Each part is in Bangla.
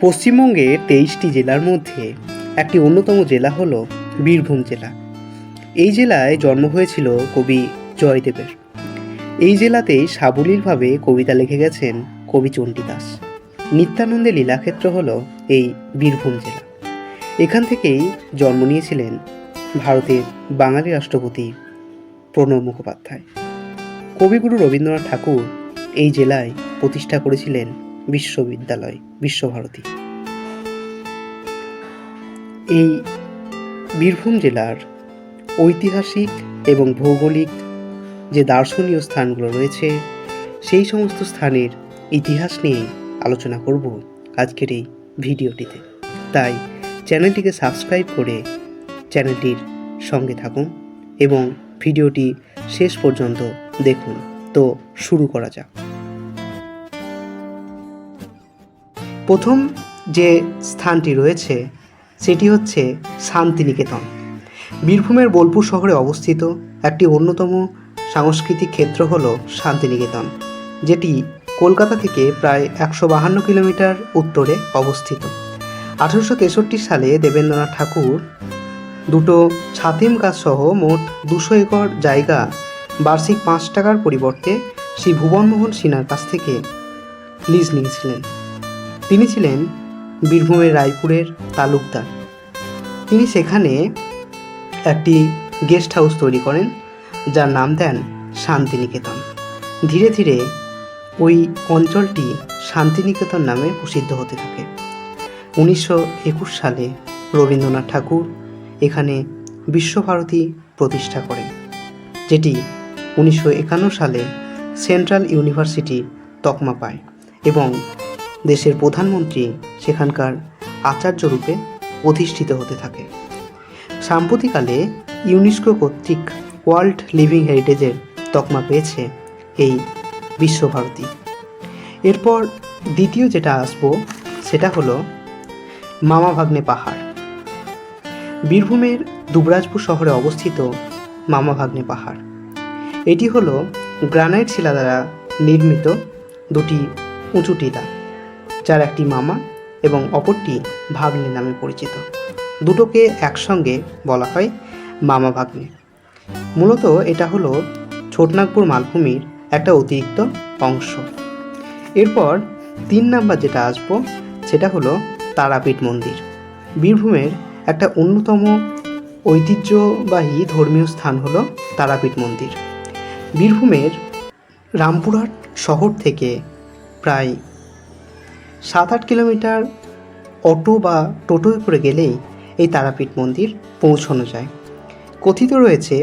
পশ্চিমবঙ্গের তেইশটি জেলার মধ্যে একটি অন্যতম জেলা হল বীরভূম জেলা। এই জেলায় জন্ম হয়েছিল কবি জয়দেবের। এই জেলাতেই সাবলীলভাবে কবিতা লিখে গেছেন কবি চণ্ডীদাস। নিত্যানন্দের লীলাক্ষেত্র হল এই বীরভূম জেলা। এখান থেকেই জন্ম নিয়েছিলেন ভারতের বাঙালি রাষ্ট্রপতি প্রণব মুখোপাধ্যায়। কবিগুরু রবীন্দ্রনাথ ঠাকুর এই জেলায় প্রতিষ্ঠা করেছিলেন বিশ্ববিদ্যালয়, বিশ্বভারতী। এই বীরভূম জেলার ঐতিহাসিক এবং ভৌগোলিক যে দার্শনীয় স্থানগুলো রয়েছে, সেই সমস্ত স্থানের ইতিহাস নিয়ে আলোচনা করব আজকের এই ভিডিওটিতে। তাই চ্যানেলটিকে সাবস্ক্রাইব করে চ্যানেলটির সঙ্গে থাকুন এবং ভিডিওটি শেষ পর্যন্ত দেখুন। তো শুরু করা যাক। প্রথম যে স্থানটি রয়েছে, সেটি হচ্ছে শান্তিনিকেতন। বীরভূমের বোলপুর শহরে অবস্থিত একটি অন্যতম সাংস্কৃতিক ক্ষেত্র হল শান্তিনিকেতন, যেটি কলকাতা থেকে প্রায় একশো বাহান্ন কিলোমিটার উত্তরে অবস্থিত। আঠারোশো তেষট্টি সালে দেবেন্দ্রনাথ ঠাকুর দুটো ছাতিম গাছ সহ মোট দুশো একর জায়গা, বার্ষিক পাঁচ টাকার পরিবর্তে শ্রী ভুবনমোহন সিনহার কাছ থেকে লিজ নিয়েছিলেন। তিনি ছিলেন বীরভূমের রায়পুরের তালুকদার। তিনি সেখানে একটি গেস্ট হাউস তৈরি করেন, যার নাম দেন শান্তিনিকেতন। ধীরে ধীরে ওই অঞ্চলটি শান্তিনিকেতন নামে প্রসিদ্ধ হতে থাকে। উনিশশো একুশ সালে রবীন্দ্রনাথ ঠাকুর এখানে বিশ্বভারতী প্রতিষ্ঠা করেন, যেটি উনিশশো একান্ন সালে সেন্ট্রাল ইউনিভার্সিটি তকমা পায় এবং দেশের প্রধানমন্ত্রী সেখানকার আচার্য রূপে প্রতিষ্ঠিত হতে থাকে। সাম্প্রতিককালে ইউনেস্কো কর্তৃক ওয়ার্ল্ড লিভিং হেরিটেজের তকমা পেয়েছে এই বিশ্বভারতী। এরপর দ্বিতীয় যেটা আসব, সেটা হলো মামা ভাগ্নে পাহাড়। বীরভূমের দুবরাজপুর শহরে অবস্থিত মামা ভাগ্নে পাহাড়। এটি হলো গ্রানাইট শিলা দ্বারা নির্মিত দুটি উঁচু টিলা। যার একটি মামা এবং অপরটি ভাগ্নে নামে পরিচিত। দুটোকে একসঙ্গে বলা হয় মামা ভাগ্নে। মূলত এটা হলো ছোটনাগপুর মালভূমির একটা অতিরিক্ত অংশ। এরপর তিন নাম্বার যেটা আসব, সেটা হলো তারাপীঠ মন্দির। বীরভূমের একটা অন্যতম ঐতিহ্যবাহী ধর্মীয় স্থান হলো তারাপীঠ মন্দির। বীরভূমের রামপুরহাট শহর থেকে প্রায় সাত আট কিলোমিটার অটো বা টোটোয় করে গেলেই এই তারাপীঠ মন্দির পৌঁছানো যায়। কথিত রয়েছে,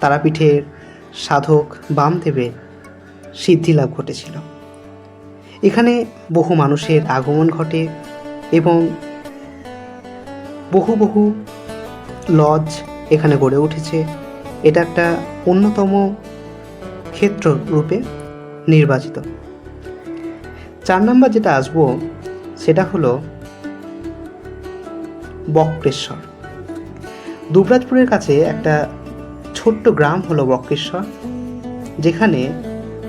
তারাপীঠের সাধক বামদেবের সিদ্ধিলাভ ঘটেছিল। এখানে বহু মানুষের আগমন ঘটে এবং বহু বহু লজ এখানে গড়ে উঠেছে। এটা একটা অন্যতম ক্ষেত্র রূপে নির্বাচিত। চার নাম্বার যেটা আসব, সেটা হলো বক্রেশ্বর। দুবরাজপুরের কাছে একটা ছোট্ট গ্রাম হলো বক্রেশ্বর, যেখানে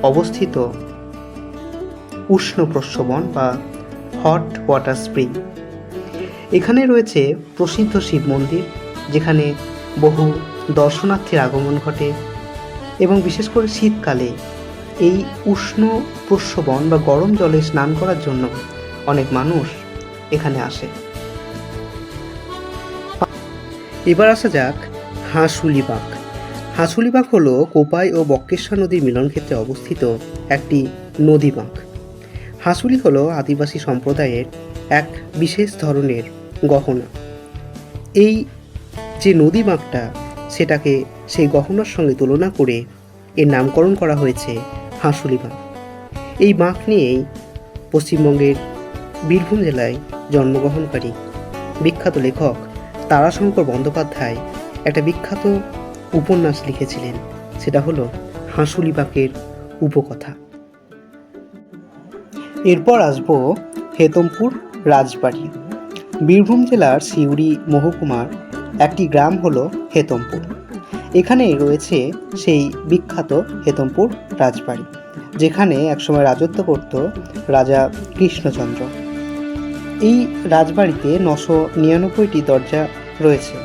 অবস্থিত উষ্ণ প্রস্রবণ বা হট ওয়াটার স্প্রিং। এখানে রয়েছে প্রসিদ্ধ শিব মন্দির, যেখানে বহু দর্শনার্থীর আগমন ঘটে এবং বিশেষ করে শীতকালে এই উষ্ণ প্রস্রবণ বা গরম জলে স্নান করার জন্য অনেক মানুষ এখানে আসে। এবার আসা যাক হাঁসুলিবাগ। হাঁসুলিবাগ হলো কোপাই ও বক্রেশ্বর নদীর মিলনক্ষেত্রে অবস্থিত একটি নদী বাঁক। হাঁসুলি হলো আদিবাসী সম্প্রদায়ের এক বিশেষ ধরনের গহনা। এই যে নদী বাঁকটা, সেটাকে সেই গহনার সঙ্গে তুলনা করে এর নামকরণ করা হয়েছে হাঁসুলি বাঁক এই বাঁক নিয়েই পশ্চিমবঙ্গের বীরভূম জেলায় জন্মগ্রহণকারী বিখ্যাত লেখক তারাশঙ্কর বন্দ্যোপাধ্যায় একটা বিখ্যাত উপন্যাস লিখেছিলেন, সেটা হলো হাঁসুলি বাঁকের উপকথা। এরপর আসব হেতমপুর রাজবাড়ি। বীরভূম জেলার সিউড়ি মহকুমার একটি গ্রাম হলো হেতমপুর। এখানে রয়েছে সেই বিখ্যাত হেতমপুর রাজবাড়ি, যেখানে একসময় রাজত্ব করত রাজা কৃষ্ণচন্দ্র। এই রাজবাড়িতে নশো নিরানব্বইটি দরজা রয়েছে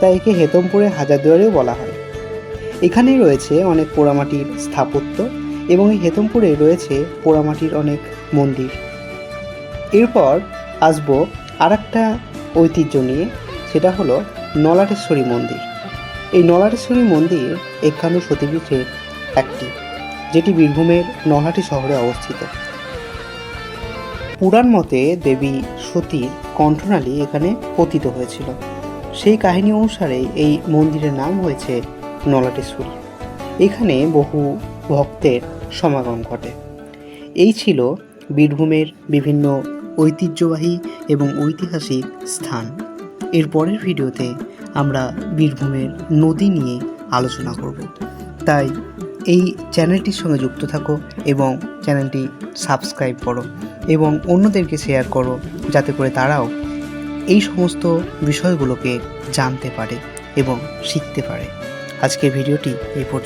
তাই একে হেতমপুরে হাজারদুয়ারেও বলা হয়। এখানেই রয়েছে অনেক পোড়ামাটির স্থাপত্য এবং এই হেতমপুরে রয়েছে পোড়ামাটির অনেক মন্দির। এরপর আসব আর একটা ঐতিহ্য নিয়ে, সেটা হলো নলাটেশ্বরী মন্দির। এই নলাটেশ্বরী মন্দির একান্ন সতীপীঠের একটি, যেটি বীরভূমের নলহাটি শহরে অবস্থিত। পুরাণ মতে দেবী সতীর কণ্ঠনালী এখানে পতিত হয়েছিল। সেই কাহিনী অনুসারে এই মন্দিরের নাম হয়েছে নলাটেশ্বরী। এখানে বহু ভক্তের সমাগম ঘটে। এই ছিল বীরভূমের বিভিন্ন ঐতিহ্যবাহী এবং ঐতিহাসিক স্থান। এর পরের ভিডিওতে আমরা বীরভূমের নদী নিয়ে আলোচনা করব। তাই এই চ্যানেলটির সঙ্গে যুক্ত থাকো এবং চ্যানেলটি সাবস্ক্রাইব করো এবং অন্যদেরকে শেয়ার করো যাতে করে তারাও এই সমস্ত বিষয়গুলোকে জানতে পারে এবং শিখতে পারে। আজকের ভিডিওটি এই পর্যন্ত।